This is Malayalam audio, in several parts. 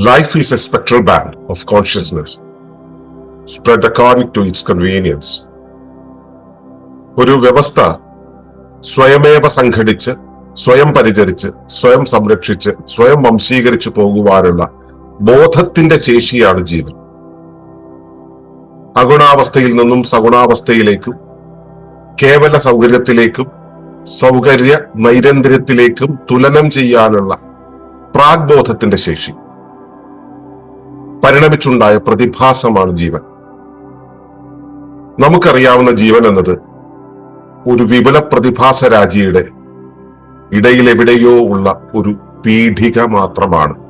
Life is a spectral band of consciousness, spread according to its convenience. ഒരു വ്യവസ്ഥ സ്വയമേവ സംഘടിച്ച് സ്വയം പരിചരിച്ച് സ്വയം സംരക്ഷിച്ച് സ്വയം വംശീകരിച്ച് പോകുവാനുള്ള ബോധത്തിന്റെ ശേഷിയാണ് ജീവൻ അഗുണാവസ്ഥയിൽ നിന്നും സഗുണാവസ്ഥയിലേക്കും കേവല സൗകര്യത്തിലേക്കും സൗകര്യ നൈരന്തര്യത്തിലേക്കും തുലനം ചെയ്യാനുള്ള പ്രാഗ്ബോധത്തിന്റെ ശേഷി പരിണമിച്ചുണ്ടായ പ്രതിഭാസമാണ് ജീവൻ. നമുക്കറിയാവുന്ന ജീവൻ എന്നത് ഒരു വിപുല പ്രതിഭാസ രാജിയുടെ ഇടയിലെവിടെയോ ഉള്ള ഒരു പീഠിക മാത്രമാണ്.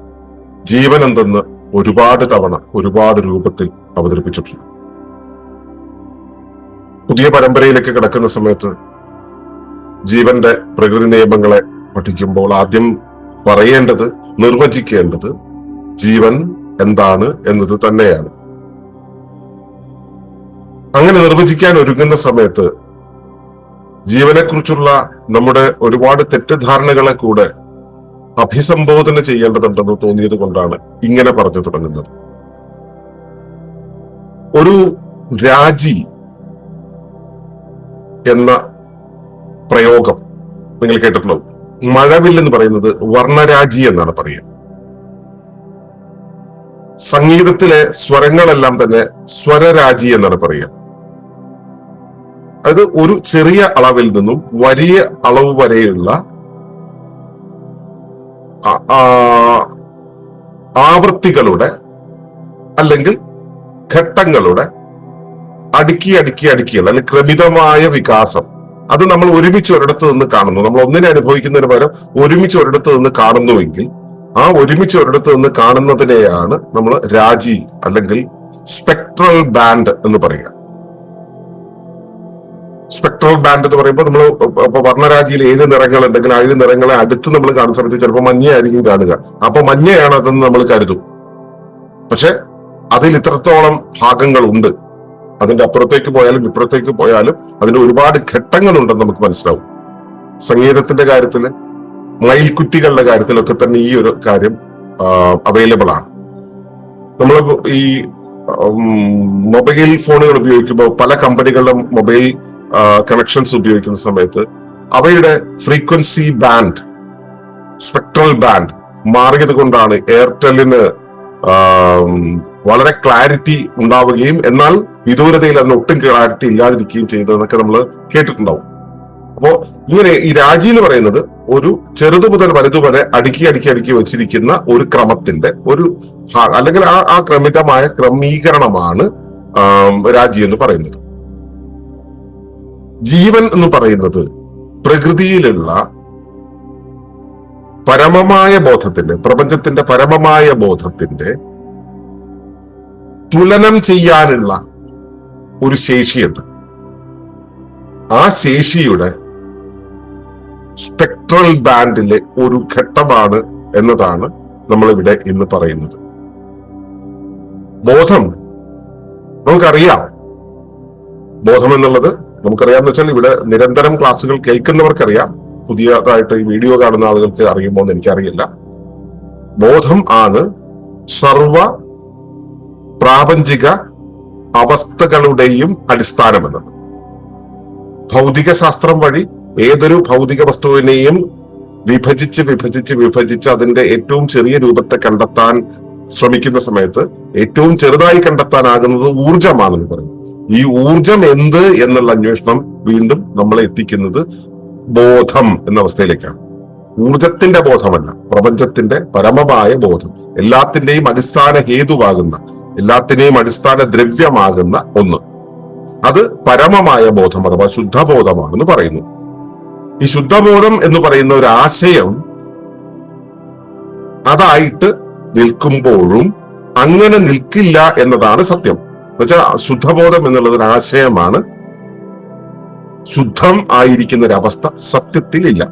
ജീവൻ എന്തെന്ന് ഒരുപാട് തവണ ഒരുപാട് രൂപത്തിൽ അവതരിപ്പിച്ചിട്ടുണ്ട്. പുതിയ പരമ്പരയിലേക്ക് കിടക്കുന്ന സമയത്ത് ജീവന്റെ പ്രകൃതി നിയമങ്ങളെ പഠിക്കുമ്പോൾ ആദ്യം പറയേണ്ടത് നിർവചിക്കേണ്ടത് ജീവൻ എന്താണ് എന്നത് തന്നെയാണ്. അങ്ങനെ നിർവചിക്കാൻ ഒരുങ്ങുന്ന സമയത്ത് ജീവനെക്കുറിച്ചുള്ള നമ്മുടെ ഒരുപാട് തെറ്റിദ്ധാരണകളെ കൂടെ അഭിസംബോധന ചെയ്യേണ്ടതുണ്ടെന്ന് തോന്നിയത് കൊണ്ടാണ് ഇങ്ങനെ പറഞ്ഞു തുടങ്ങുന്നത്. ഒരു രാജി എന്ന പ്രയോഗം നിങ്ങൾ കേട്ടിട്ടുണ്ടാവും മഴവിൽ എന്ന് പറയുന്നത് വർണരാജി എന്നാണ് പറയുക. സംഗീതത്തിലെ സ്വരങ്ങളെല്ലാം തന്നെ സ്വരരാജി എന്നാണ് പറയുക. അത് ഒരു ചെറിയ അളവിൽ നിന്നും വലിയ അളവ് വരെയുള്ള ആവൃത്തികളുടെ അല്ലെങ്കിൽ ഘട്ടങ്ങളുടെ അടുക്കി അടുക്കി അടുക്കിയുള്ള അല്ലെങ്കിൽ ക്രമിതമായ വികാസം. അത് നമ്മൾ ഒരുമിച്ച് ഒരിടത്ത് നിന്ന് കാണുന്നു. നമ്മൾ ഒന്നിനെ അനുഭവിക്കുന്നതിന് പകരം ഒരുമിച്ച് ഒരിടത്ത് നിന്ന് കാണുന്നുവെങ്കിൽ ആ ഒരുമിച്ച് ഒരിടത്ത് നിന്ന് കാണുന്നതിനെയാണ് നമ്മൾ രാജി അല്ലെങ്കിൽ സ്പെക്ട്രൽ ബാൻഡ് എന്ന് പറയുക. സ്പെക്ട്രൽ ബാൻഡ് എന്ന് പറയുമ്പോൾ നമ്മൾ വർണരാജിയിൽ ഏഴ് നിറങ്ങൾ ഉണ്ടെങ്കിൽ ആ ഏഴ് നിറങ്ങളെ അടുത്ത് നമ്മൾ കാണുന്ന സമയത്ത് ചിലപ്പോൾ മഞ്ഞയായിരിക്കും കാണുക. അപ്പൊ മഞ്ഞയാണ് അതെന്ന് നമ്മൾ കരുതും. പക്ഷെ അതിൽ ഇത്രത്തോളം ഭാഗങ്ങളുണ്ട്. അതിന്റെ അപ്പുറത്തേക്ക് പോയാലും ഇപ്പുറത്തേക്ക് പോയാലും അതിന്റെ ഒരുപാട് ഘട്ടങ്ങളുണ്ടെന്ന് നമുക്ക് മനസ്സിലാവും. സംഗീതത്തിന്റെ കാര്യത്തിൽ മയിൽക്കുറ്റികളുടെ കാര്യത്തിലൊക്കെ തന്നെ ഈ ഒരു കാര്യം അവൈലബിൾ ആണ്. നമ്മൾ ഈ മൊബൈൽ ഫോണുകൾ ഉപയോഗിക്കുമ്പോൾ പല കമ്പനികളുടെ മൊബൈൽ കണക്ഷൻസ് ഉപയോഗിക്കുന്ന സമയത്ത് അവയുടെ ഫ്രീക്വൻസി ബാൻഡ് സ്പെക്ട്രൽ ബാൻഡ് മാറിയത് കൊണ്ടാണ് എയർടെല്ലിന് വളരെ ക്ലാരിറ്റി ഉണ്ടാവുകയും എന്നാൽ വിദൂരതയിൽ അതിന് ഒട്ടും ക്ലാരിറ്റി ഇല്ലാതിരിക്കുകയും ചെയ്തതെന്നൊക്കെ നമ്മൾ കേട്ടിട്ടുണ്ടാവും. അപ്പോ ഇങ്ങനെ ഈ രാജി എന്ന് പറയുന്നത് ഒരു ചെറുതു മുതൽ വലുതു വരെ അടുക്കി അടുക്കി അടുക്കി വെച്ചിരിക്കുന്ന ഒരു ക്രമത്തിന്റെ ഒരു അല്ലെങ്കിൽ ആ ആ ക്രമിതമായ ക്രമീകരണമാണ് രാജി എന്ന് പറയുന്നത്. ജീവൻ എന്ന് പറയുന്നത് പ്രകൃതിയിലുള്ള പരമമായ ബോധത്തിന്റെ പ്രപഞ്ചത്തിന്റെ പരമമായ ബോധത്തിന്റെ തുലനം ചെയ്യാനുള്ള ഒരു ശേഷിയുണ്ട്. ആ ശേഷിയുടെ സ്പെക്ട്രൽ ബാൻഡിലെ ഒരു ഘട്ടമാണ് എന്നതാണ് നമ്മളിവിടെ ഇന്ന് പറയുന്നത്. ബോധം നമുക്കറിയാം. ബോധം എന്നുള്ളത് നമുക്കറിയാന്ന് വെച്ചാൽ ഇവിടെ നിരന്തരം ക്ലാസ്സുകൾ കേൾക്കുന്നവർക്കറിയാം. പുതിയതായിട്ട് ഈ വീഡിയോ കാണുന്ന ആളുകൾക്ക് അറിയുമോ എന്ന് എനിക്കറിയില്ല. ബോധം ആണ് സർവ പ്രാപഞ്ചിക അവസ്ഥകളുടെയും അടിസ്ഥാനം എന്നത് ഭൗതിക ശാസ്ത്രം വഴി ഏതൊരു ഭൗതിക വസ്തുവിനെയും വിഭജിച്ച് വിഭജിച്ച് വിഭജിച്ച് അതിന്റെ ഏറ്റവും ചെറിയ രൂപത്തെ കണ്ടെത്താൻ ശ്രമിക്കുന്ന സമയത്ത് ഏറ്റവും ചെറുതായി കണ്ടെത്താനാകുന്നത് ഊർജമാണെന്ന് പറയും ഈ ഊർജം എന്ത് എന്നുള്ള അന്വേഷണം വീണ്ടും നമ്മളെ എത്തിക്കുന്നത് ബോധം എന്ന അവസ്ഥയിലേക്കാണ്. ഊർജത്തിന്റെ ബോധമല്ല പ്രപഞ്ചത്തിന്റെ പരമമായ ബോധം എല്ലാത്തിന്റെയും അടിസ്ഥാന ഹേതുവാകുന്ന എല്ലാത്തിനെയും അടിസ്ഥാന ദ്രവ്യമാകുന്ന ഒന്ന്. അത് പരമമായ ബോധം അഥവാ ശുദ്ധബോധമാണെന്ന് പറയുന്നു. ഈ ശുദ്ധബോധം എന്ന് പറയുന്ന ഒരു ആശയം അതായിട്ട് നിൽക്കുമ്പോഴും അങ്ങനെ നിൽക്കില്ല എന്നതാണ് സത്യം. എന്നുവെച്ചാൽ ശുദ്ധബോധം എന്നുള്ളത് ഒരു ആശയമാണ്. ശുദ്ധം ആയിരിക്കുന്ന ഒരു അവസ്ഥ സത്യത്തിലില്ല.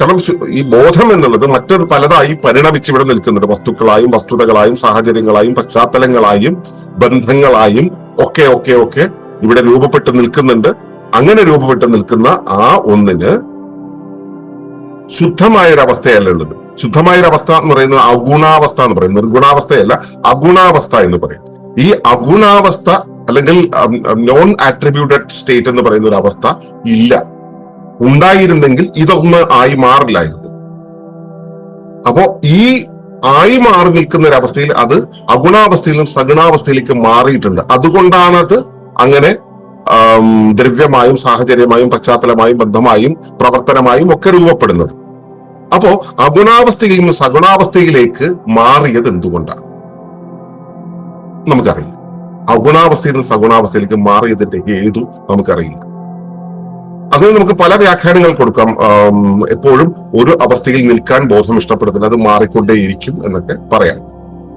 കാരണം ഈ ബോധം എന്നുള്ളത് മറ്റൊരു പലതായി പരിണമിച്ച് ഇവിടെ നിൽക്കുന്നുണ്ട് വസ്തുക്കളായും വസ്തുതകളായും സാഹചര്യങ്ങളായും പശ്ചാത്തലങ്ങളായും ബന്ധങ്ങളായും ഒക്കെ ഒക്കെ ഒക്കെ ഇവിടെ രൂപപ്പെട്ട് നിൽക്കുന്നുണ്ട്. അങ്ങനെ രൂപപ്പെട്ട് നിൽക്കുന്ന ആ ഒന്നിന് ശുദ്ധമായ ഒരു അവസ്ഥയല്ല ഉള്ളത്. ശുദ്ധമായ ഒരു അവസ്ഥ എന്ന് പറയുന്നത് അഗുണാവസ്ഥ എന്ന് പറയും നിർഗുണാവസ്ഥയല്ല അഗുണാവസ്ഥ എന്ന് പറയും ഈ അഗുണാവസ്ഥ അല്ലെങ്കിൽ നോൺ ആട്രിബ്യൂട്ടഡ് സ്റ്റേറ്റ് എന്ന് പറയുന്ന ഒരു അവസ്ഥ ഇല്ല. ഉണ്ടായിരുന്നെങ്കിൽ ഇതൊന്ന് ആയി മാറില്ലായിരുന്നു. അപ്പോ ഈ ആയി മാറി നിൽക്കുന്ന ഒരു അവസ്ഥയിൽ അത് നിന്നും സഗുണാവസ്ഥയിലേക്ക് മാറിയിട്ടുണ്ട്. അതുകൊണ്ടാണ് അത് അങ്ങനെ ദ്രവ്യമായും സാഹചര്യമായും പശ്ചാത്തലമായും ബന്ധമായും പ്രവർത്തനമായും ഒക്കെ രൂപപ്പെടുന്നത്. അപ്പോ അഗുണാവസ്ഥയിൽ നിന്നും സഗുണാവസ്ഥയിലേക്ക് മാറിയത് എന്തുകൊണ്ടാണ്? നമുക്കറിയില്ല. അഗുണാവസ്ഥയിൽ നിന്ന് സഗുണാവസ്ഥയിലേക്ക് മാറിയതിന്റെ ഏതു നമുക്കറിയില്ല. അതിന് നമുക്ക് പല വ്യാഖ്യാനങ്ങൾ കൊടുക്കാം. എപ്പോഴും ഒരു അവസ്ഥയിൽ നിൽക്കാൻ ബോധം ഇഷ്ടപ്പെടുന്നില്ല. അത് മാറിക്കൊണ്ടേയിരിക്കും എന്നൊക്കെ പറയാം.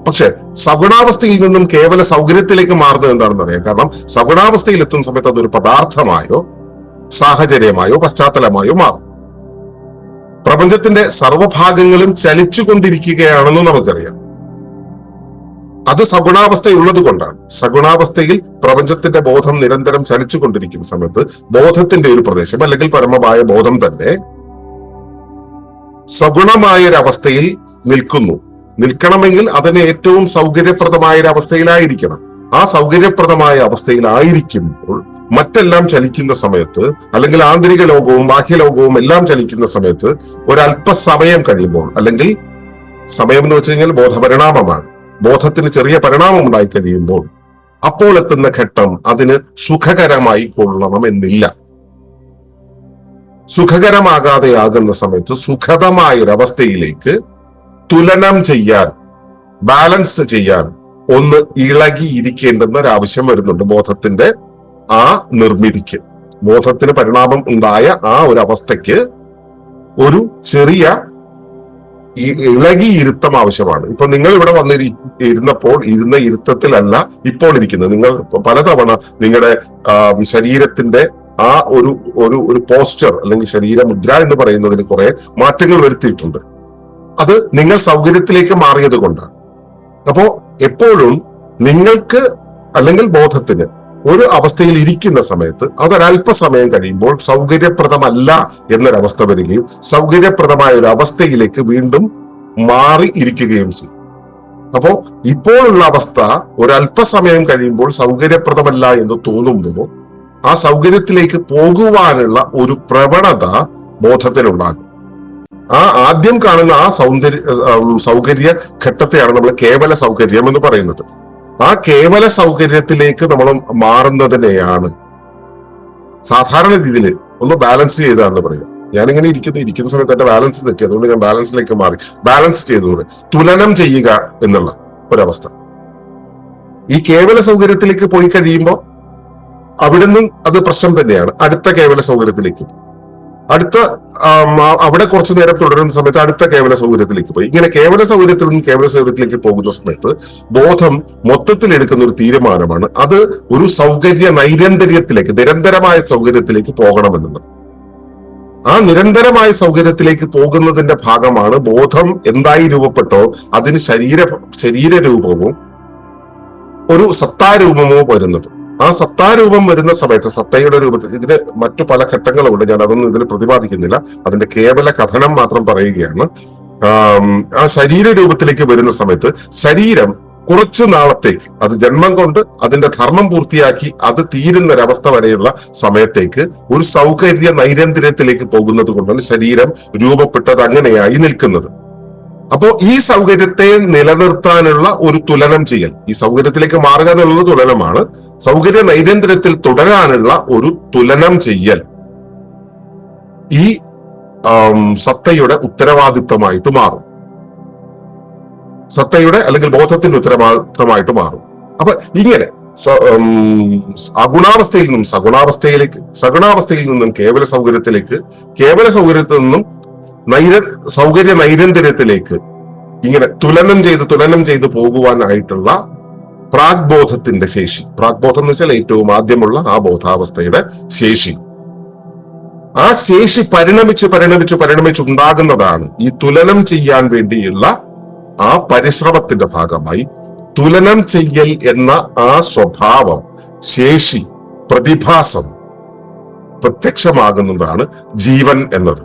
പക്ഷെ സഗുണാവസ്ഥയിൽ നിന്നും കേവല സൗകര്യത്തിലേക്ക് മാറുന്നത് എന്താണെന്ന് അറിയാം. കാരണം സഗുണാവസ്ഥയിൽ എത്തുന്ന സമയത്ത് അതൊരു പദാർത്ഥമായോ സാഹചര്യമായോ പശ്ചാത്തലമായോ മാറും. പ്രപഞ്ചത്തിന്റെ സർവഭാഗങ്ങളും ചലിച്ചുകൊണ്ടിരിക്കുകയാണെന്ന് നമുക്കറിയാം. അത് സഗുണാവസ്ഥയുള്ളത് കൊണ്ടാണ് സഗുണാവസ്ഥയിൽ പ്രപഞ്ചത്തിന്റെ ബോധം നിരന്തരം ചലിച്ചുകൊണ്ടിരിക്കുന്ന സമയത്ത് ബോധത്തിന്റെ ഒരു പ്രദേശം അല്ലെങ്കിൽ പരമമായ ബോധം തന്നെ സഗുണമായ ഒരു അവസ്ഥയിൽ നിൽക്കുന്നു. നിൽക്കണമെങ്കിൽ അതിന് ഏറ്റവും സൗകര്യപ്രദമായ ഒരു അവസ്ഥയിലായിരിക്കണം ആ സൗകര്യപ്രദമായ അവസ്ഥയിലായിരിക്കുമ്പോൾ മറ്റെല്ലാം ചലിക്കുന്ന സമയത്ത് അല്ലെങ്കിൽ ആന്തരിക ലോകവും ബാഹ്യലോകവും എല്ലാം ചലിക്കുന്ന സമയത്ത് ഒരല്പസമയം കഴിയുമ്പോൾ അല്ലെങ്കിൽ സമയം എന്ന് വെച്ച് കഴിഞ്ഞാൽ ബോധപരിണാമമാണ്. ബോധത്തിന് ചെറിയ പരിണാമം ഉണ്ടായി കഴിയുമ്പോൾ അപ്പോൾ എത്തുന്ന ഘട്ടം അതിന് സുഖകരമായി കൊള്ളണമെന്നില്ല. സുഖകരമാകാതെ ആകുന്ന സമയത്ത് സുഖതമായൊരവസ്ഥയിലേക്ക് തുലനം ചെയ്യാൻ ബാലൻസ് ചെയ്യാൻ ഒന്ന് ഇളകിയിരിക്കേണ്ടുന്ന ഒരു വരുന്നുണ്ട് ബോധത്തിന്റെ ആ നിർമ്മിതിക്ക്. ബോധത്തിന് പരിണാമം ഉണ്ടായ ആ ഒരു അവസ്ഥയ്ക്ക് ഒരു ചെറിയ ഈ ഇളകി ഇരുത്തം ആവശ്യമാണ്. ഇപ്പൊ നിങ്ങൾ ഇവിടെ വന്നിരി ഇരുന്നപ്പോൾ ഇരുന്ന ഇരുത്തത്തിലല്ല ഇപ്പോൾ ഇരിക്കുന്നത്. നിങ്ങൾ പലതവണ നിങ്ങളുടെ ശരീരത്തിന്റെ ആ ഒരു ഒരു ഒരു പോസ്ചർ അല്ലെങ്കിൽ ശരീരമുദ്ര എന്ന് പറയുന്നതിന് കുറെ മാറ്റങ്ങൾ വരുത്തിയിട്ടുണ്ട്. അത് നിങ്ങൾ സൗകര്യത്തിലേക്ക് മാറിയത് കൊണ്ടാണ്. അപ്പോ എപ്പോഴും നിങ്ങൾക്ക് അല്ലെങ്കിൽ ബോധത്തിന് ഒരു അവസ്ഥയിൽ ഇരിക്കുന്ന സമയത്ത് അതൊരല്പസമയം കഴിയുമ്പോൾ സൗകര്യപ്രദമല്ല എന്നൊരവസ്ഥ വരികയും സൗകര്യപ്രദമായ ഒരു അവസ്ഥയിലേക്ക് വീണ്ടും മാറി ഇരിക്കുകയും ചെയ്യും. അപ്പോ ഇപ്പോഴുള്ള അവസ്ഥ ഒരല്പസമയം കഴിയുമ്പോൾ സൗകര്യപ്രദമല്ല എന്ന് തോന്നുമ്പോൾ ആ സൗകര്യത്തിലേക്ക് പോകുവാനുള്ള ഒരു പ്രവണത ബോധത്തിലുണ്ടാകും. ആ ആദ്യം കാണുന്ന ആ സൗന്ദര്യ സൗകര്യ ഘട്ടത്തെയാണ് നമ്മൾ കേവല സൗകര്യം എന്ന് പറയുന്നത്. ആ കേവല സൗകര്യത്തിലേക്ക് നമ്മൾ മാറുന്നതിനെയാണ് സാധാരണ രീതിയിൽ ഒന്ന് ബാലൻസ് ചെയ്താന്ന് പറയുക. ഞാനിങ്ങനെ ഇരിക്കുന്നു ഇരിക്കുന്ന സമയത്ത് എന്റെ ബാലൻസ് തെറ്റി. അതുകൊണ്ട് ഞാൻ ബാലൻസിലേക്ക് മാറി. ബാലൻസ് ചെയ്തുകൊണ്ട് തുലനം ചെയ്യുക എന്നുള്ള ഒരവസ്ഥ. ഈ കേവല സൗകര്യത്തിലേക്ക് പോയി കഴിയുമ്പോൾ അവിടുന്ന് അത് പ്രശ്നം തന്നെയാണ്. അടുത്ത കേവല സൗകര്യത്തിലേക്ക്. അടുത്ത അവിടെ കുറച്ചു നേരം തുടരുന്ന സമയത്ത് അടുത്ത കേവല സൗകര്യത്തിലേക്ക് പോയി. ഇങ്ങനെ കേവല സൗകര്യത്തിൽ നിന്ന് കേവല സൗകര്യത്തിലേക്ക് പോകുന്ന സമയത്ത് ബോധം മൊത്തത്തിൽ എടുക്കുന്ന ഒരു തീരുമാനമാണ്. അത് ഒരു സൗകര്യ നൈരന്തര്യത്തിലേക്ക് നിരന്തരമായ സൗകര്യത്തിലേക്ക് പോകണമെന്നുള്ളത്. ആ നിരന്തരമായ സൗകര്യത്തിലേക്ക് പോകുന്നതിന്റെ ഭാഗമാണ് ബോധം എന്തായി രൂപപ്പെട്ടോ അതിന് ശരീര ശരീരരൂപവും ഒരു സത്താരൂപമോ വരുന്നത്. ആ സത്താരൂപം വരുന്ന സമയത്ത് സത്തയുടെ രൂപത്തിൽ ഇതിന് മറ്റു പല ഘട്ടങ്ങളുമുണ്ട് ഞാൻ അതൊന്നും ഇതിൽ പ്രതിപാദിക്കുന്നില്ല. അതിന്റെ കേവല കഥനം മാത്രം പറയുകയാണ്. ആ ശരീര രൂപത്തിലേക്ക് വരുന്ന സമയത്ത് ശരീരം കുറച്ചു നാളത്തേക്ക് അത് ജന്മം കൊണ്ട് അതിന്റെ ധർമ്മം പൂർത്തിയാക്കി അത് തീരുന്ന ഒരവസ്ഥ വരെയുള്ള സമയത്തേക്ക് ഒരു സൗകര്യ നൈരന്തര്യത്തിലേക്ക് പോകുന്നത് കൊണ്ടാണ് ശരീരം രൂപപ്പെട്ടത് അങ്ങനെയായി നിൽക്കുന്നത്. അപ്പോ ഈ സൗകര്യത്തെ നിലനിർത്താനുള്ള ഒരു തുലനം ചെയ്യൽ ഈ സൗകര്യത്തിലേക്ക് മാറുക എന്നുള്ളത് തുലനമാണ്. സൗകര്യ നൈരന്തര്യത്തിൽ തുടരാനുള്ള ഒരു തുലനം ചെയ്യൽ. ഈ സത്തയുടെ ഉത്തരവാദിത്തമായിട്ട് മാറും. സത്തയുടെ അല്ലെങ്കിൽ ബോധത്തിന്റെ ഉത്തരവാദിത്വമായിട്ട് മാറും. അപ്പൊ ഇങ്ങനെ അഗുണാവസ്ഥയിൽ നിന്നും സഗുണാവസ്ഥയിലേക്ക് സഗുണാവസ്ഥയിൽ നിന്നും കേവല സൗകര്യത്തിലേക്ക് കേവല സൗകര്യത്തിൽ നിന്നും നൈര സൗകര്യ നൈരന്തര്യത്തിലേക്ക് ഇങ്ങനെ തുലനം ചെയ്ത് തുലനം ചെയ്ത് പോകുവാനായിട്ടുള്ള പ്രാഗ്ബോധത്തിന്റെ ശേഷി. പ്രാഗ്ബോധം എന്ന് വെച്ചാൽ ഏറ്റവും ആദ്യമുള്ള ആ ബോധാവസ്ഥയുടെ ശേഷി. ആ ശേഷി പരിണമിച്ച് പരിണമിച്ച് പരിണമിച്ചുണ്ടാകുന്നതാണ് ഈ തുലനം ചെയ്യാൻ വേണ്ടിയുള്ള ആ പരിശ്രമത്തിന്റെ ഭാഗമായി. തുലനം ചെയ്യൽ എന്ന ആ സ്വഭാവം ശേഷി പ്രതിഭാസം പ്രത്യക്ഷമാകുന്നതാണ് ജീവൻ എന്നത്.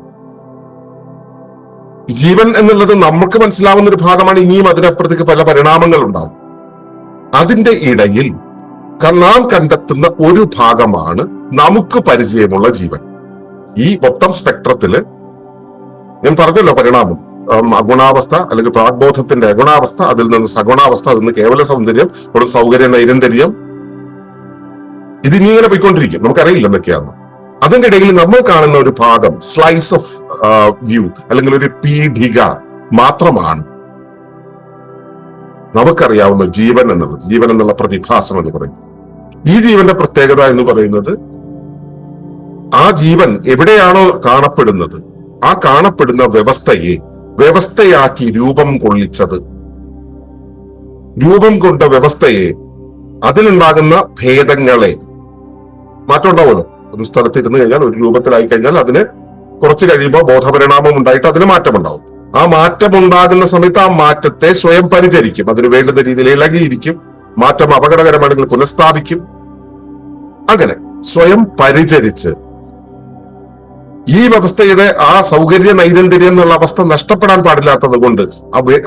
ജീവൻ എന്നുള്ളത് നമുക്ക് മനസ്സിലാവുന്ന ഒരു ഭാഗമാണ് ഇനിയും അതിനപ്പുറത്തേക്ക് പല പരിണാമങ്ങൾ ഉണ്ടാവും. അതിന്റെ ഇടയിൽ നാം കണ്ടെത്തുന്ന ഒരു ഭാഗമാണ് നമുക്ക് പരിചയമുള്ള ജീവൻ. ഈ മൊത്തം സ്പെക്ട്രത്തിൽ ഞാൻ പറഞ്ഞല്ലോ പരിണാമം. അഗുണാവസ്ഥ അല്ലെങ്കിൽ പ്രാഗ്ബോധത്തിന്റെ അഗുണാവസ്ഥ അതിൽ നിന്ന് സഗുണാവസ്ഥ അതിൽ നിന്ന് കേവല സൗന്ദര്യം ഒരു സൗകര്യ നൈരന്തര്യം. ഇതിനി ഇങ്ങനെ പോയിക്കൊണ്ടിരിക്കും. നമുക്കറിയില്ല എന്തൊക്കെയാണ് അതിന്റെ ഇടയിൽ നമ്മൾ കാണുന്ന ഒരു ഭാഗം സ്ലൈസ് ഓഫ് വ്യൂ അല്ലെങ്കിൽ ഒരു പീഠിക മാത്രമാണ്. നമുക്കറിയാവുന്ന ജീവൻ എന്നുള്ളത് ജീവൻ എന്നുള്ള പ്രതിഭാസം എന്ന് പറയുന്നത്. ഈ ജീവന്റെ പ്രത്യേകത എന്ന് പറയുന്നത് ആ ജീവൻ എവിടെയാണോ കാണപ്പെടുന്നത് ആ കാണപ്പെടുന്ന വ്യവസ്ഥയെ വ്യവസ്ഥയാക്കി രൂപം കൊള്ളിച്ചത്. രൂപം കൊണ്ട വ്യവസ്ഥയെ അതിലുണ്ടാകുന്ന ഭേദങ്ങളെ മാറ്റമുണ്ടാവുമല്ലോ? ഒരു സ്ഥലത്ത് ഇരുന്ന് കഴിഞ്ഞാൽ ഒരു രൂപത്തിലായി കഴിഞ്ഞാൽ അതിന് കുറച്ച് കഴിയുമ്പോൾ ബോധപരിണാമം ഉണ്ടായിട്ട് അതിന് മാറ്റമുണ്ടാവും. ആ മാറ്റം ഉണ്ടാകുന്ന സമയത്ത് ആ മാറ്റത്തെ സ്വയം പരിചരിക്കും. അതിന് വേണ്ടുന്ന രീതിയിൽ ഇളകിയിരിക്കും. മാറ്റം അപകടകരമാണെങ്കിൽ പുനഃസ്ഥാപിക്കും. അങ്ങനെ സ്വയം പരിചരിച്ച് ഈ വ്യവസ്ഥയുടെ ആ സൗകര്യ നൈരന്തര്യം എന്നുള്ള അവസ്ഥ നഷ്ടപ്പെടാൻ പാടില്ലാത്തത് കൊണ്ട്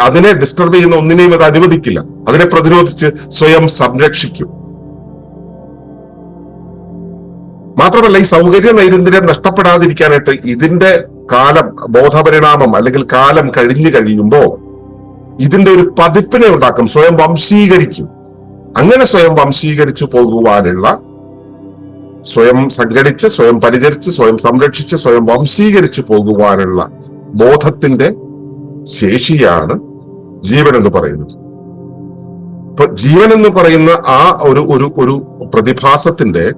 അതിനെ ഡിസ്റ്റർബ് ചെയ്യുന്ന ഒന്നിനെയും അത് അനുവദിക്കില്ല. അതിനെ പ്രതിരോധിച്ച് സ്വയം സംരക്ഷിക്കും. മാത്രമല്ല ഈ സൗകര്യ നൈരന്തര്യം നഷ്ടപ്പെടാതിരിക്കാനായിട്ട് ഇതിന്റെ കാലം ബോധപരിണാമം അല്ലെങ്കിൽ കാലം കഴിഞ്ഞു കഴിയുമ്പോൾ ഇതിന്റെ ഒരു പതിപ്പിനെ ഉണ്ടാക്കും സ്വയം വംശീകരിക്കും. അങ്ങനെ സ്വയം വംശീകരിച്ചു പോകുവാനുള്ള സ്വയം സംഘടിച്ച് സ്വയം പരിചരിച്ച് സ്വയം സംരക്ഷിച്ച് സ്വയം വംശീകരിച്ചു പോകുവാനുള്ള ബോധത്തിന്റെ ശേഷിയാണ് ജീവൻ എന്ന് പറയുന്നത്. ഇപ്പൊ ജീവൻ എന്ന് പറയുന്ന ആ ഒരു ഒരു ഒരു പ്രതിഭാസത്തിന്റെ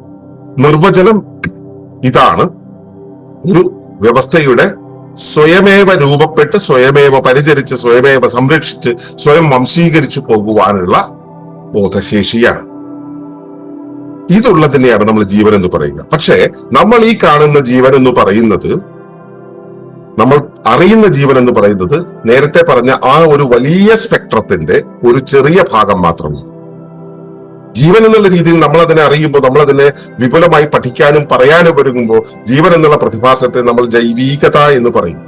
നിർവചനം ഇതാണ്. ഒരു വ്യവസ്ഥയുടെ സ്വയമേവ രൂപപ്പെട്ട് സ്വയമേവ പരിചരിച്ച് സ്വയമേവ സംരക്ഷിച്ച് സ്വയം വംശീകരിച്ചു പോകുവാനുള്ള ബോധശേഷിയാണ്. ഇതുള്ളതിനെയാണ് നമ്മൾ ജീവൻ എന്ന് പറയുക. പക്ഷേ നമ്മൾ ഈ കാണുന്ന ജീവൻ എന്ന് പറയുന്നത് നമ്മൾ അറിയുന്ന ജീവൻ എന്ന് പറയുന്നത് നേരത്തെ പറഞ്ഞ ആ ഒരു വലിയ സ്പെക്ട്രത്തിന്റെ ഒരു ചെറിയ ഭാഗം മാത്രമാണ്. ജീവൻ എന്നുള്ള രീതിയിൽ നമ്മൾ അതിനെ അറിയുമ്പോൾ നമ്മൾ അതിനെ വിപുലമായി പഠിക്കാനും പറയാനും ഒരുങ്ങുമ്പോൾ ജീവൻ എന്നുള്ള പ്രതിഭാസത്തെ നമ്മൾ ജൈവികത എന്ന് പറയും.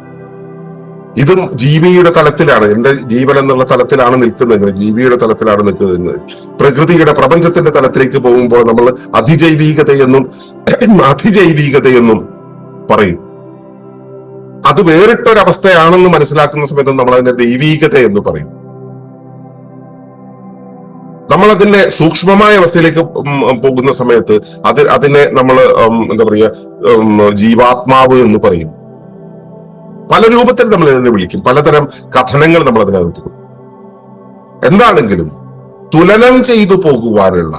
ഇതും ജീവിയുടെ തലത്തിലാണ്. എന്റെ ജീവൻ എന്നുള്ള തലത്തിലാണ് നിൽക്കുന്നതെങ്കിൽ ജീവിയുടെ തലത്തിലാണ് നിൽക്കുന്നത് പ്രകൃതിയുടെ പ്രപഞ്ചത്തിന്റെ തലത്തിലേക്ക് പോകുമ്പോൾ നമ്മൾ അതിജൈവികതയെന്നും അതിജൈവികതയെന്നും പറയും. അത് വേറിട്ടൊരവസ്ഥയാണെന്ന് മനസ്സിലാക്കുന്ന സമയത്ത് നമ്മൾ അതിന്റെ ദൈവീകത എന്ന് പറയും. നമ്മൾ അതിന്റെ സൂക്ഷ്മമായ അവസ്ഥയിലേക്ക് പോകുന്ന സമയത്ത് അത് അതിനെ നമ്മൾ എന്താ പറയുക ജീവാത്മാവ് എന്ന് പറയും പല രൂപത്തിൽ നമ്മൾ അതിനെ വിളിക്കും പലതരം കഥനങ്ങൾ നമ്മൾ അതിനകത്ത് കൊടുക്കും. എന്താണെങ്കിലും തുലനം ചെയ്തു പോകുവാനുള്ള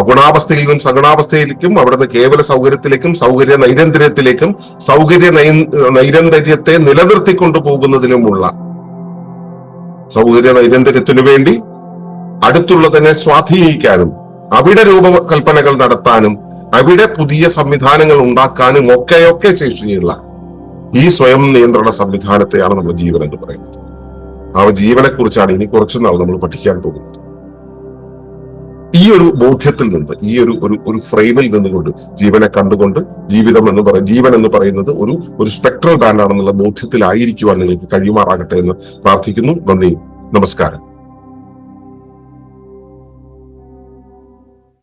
അഗുണാവസ്ഥയിൽ നിന്നും സഗുണാവസ്ഥയിലേക്കും അവിടുന്ന് കേവല സൗകര്യത്തിലേക്കും സൗകര്യ നൈരന്തര്യത്തിലേക്കും സൗകര്യ നൈരന്തര്യത്തെ നിലനിർത്തിക്കൊണ്ടു പോകുന്നതിനുമുള്ള സൗകര്യ നൈരന്തര്യത്തിനു വേണ്ടി അടുത്തുള്ളതിനെ സ്വാധീനിക്കാനും അവിടെ രൂപകൽപ്പനകൾ നടത്താനും അവിടെ പുതിയ സംവിധാനങ്ങൾ ഉണ്ടാക്കാനും ഒക്കെയൊക്കെ ശേഷിയുള്ള ഈ സ്വയം നിയന്ത്രണ സംവിധാനത്തെയാണ് നമ്മൾ ജീവൻ എന്ന് പറയുന്നത്. ആ ജീവനെ കുറിച്ചാണ് ഇനി കുറച്ചു നാൾ നമ്മൾ പഠിക്കാൻ പോകുന്നത്. ഈ ഒരു ബോധ്യത്തിൽ നിന്ന് ഈ ഒരു ഒരു ഒരു ഫ്രെയിമിൽ നിന്നുകൊണ്ട് ജീവനെ കണ്ടുകൊണ്ട് ജീവിതം എന്ന് പറയും ജീവൻ എന്ന് പറയുന്നത് ഒരു ഒരു സ്പെക്ട്രൽ ബാൻഡ് ആണെന്നുള്ള ബോധ്യത്തിലായിരിക്കുവാൻ നിങ്ങൾക്ക് കഴിയുമാറാകട്ടെ എന്ന് പ്രാർത്ഥിക്കുന്നു. നന്ദി. നമസ്കാരം.